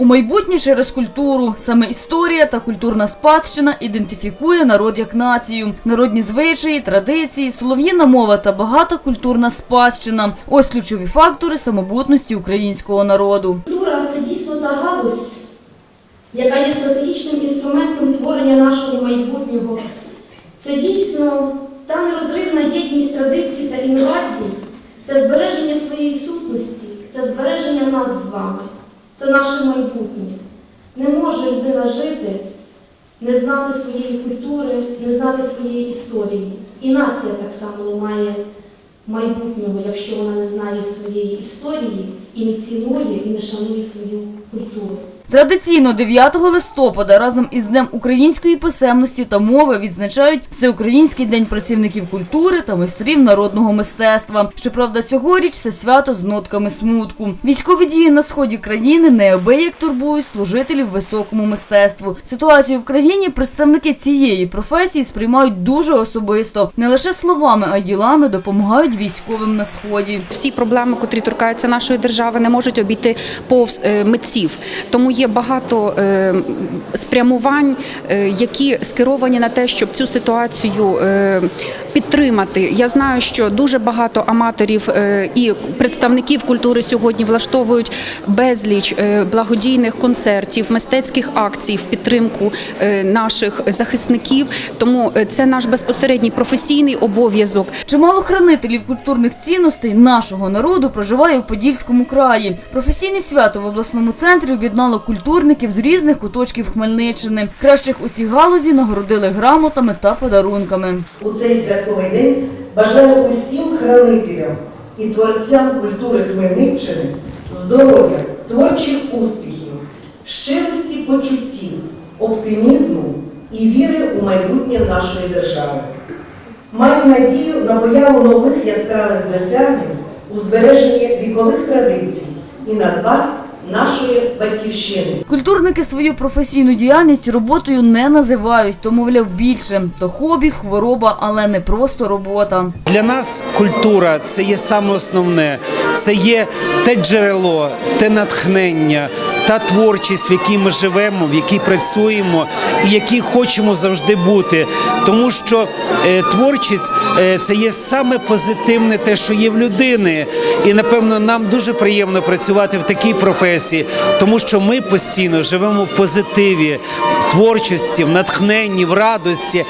У майбутнє через культуру. Саме історія та культурна спадщина ідентифікує народ як націю. Народні звичаї, традиції, солов'їна мова та багата культурна спадщина. Ось ключові фактори самобутності українського народу. Культура це дійсно та галузь, яка є стратегічним інструментом творення нашого майбутнього. Це дійсно та нерозривна єдність традицій та інновацій, це збереження своєї сутності, це збереження нас з вами, це майбутнє. Не може людина жити, не знати своєї культури, не знати своєї історії. І нація так само не має майбутнього, якщо вона не знає своєї історії і не цінує і не шанує свою культуру. Традиційно 9 листопада разом із Днем української писемності та мови відзначають Всеукраїнський день працівників культури та майстрів народного мистецтва. Щоправда, цьогоріч це свято з нотками смутку. Військові дії на сході країни неабияк турбують служителів високому мистецтву. Ситуацію в країні представники цієї професії сприймають дуже особисто. Не лише словами, а й ділами допомагають військовим на сході. всі проблеми, котрі торкаються нашої держави, не можуть обійти повз е, митців. Тому є багато е, спрямувань, е, які скеровані на те, щоб цю ситуацію е, підтримати. Я знаю, що дуже багато аматорів і представників культури сьогодні влаштовують безліч благодійних концертів, мистецьких акцій в підтримку наших захисників. Тому це наш безпосередній професійний обов'язок. Чимало хранителів культурних цінностей нашого народу проживає у Подільському краї. Професійне свято в обласному центрі об'єднало культурників з різних куточків Хмельниччини. Кращих у цій галузі нагородили грамотами та подарунками. У цей святковий день бажаю усім хранителям і творцям культури Хмельниччини здоров'я, творчих успіхів, щирості почуттів, оптимізму і віри у майбутнє нашої держави. Маю надію на появу нових яскравих досягнень у збереженні вікових традицій і надбань нашої батьківщини. Культурники свою професійну діяльність роботою не називають, то мовляв більше. То хобі, хвороба, але не просто робота. Для нас культура це є саме основне, це є те джерело, те натхнення, та творчість, в якій ми живемо, в якій працюємо і якій хочемо завжди бути. Тому що е, творчість е, це є саме позитивне, те, що є в людини. І напевно нам дуже приємно працювати в такій професії, тому що ми постійно живемо в позитиві, в творчості, в натхненні, в радості.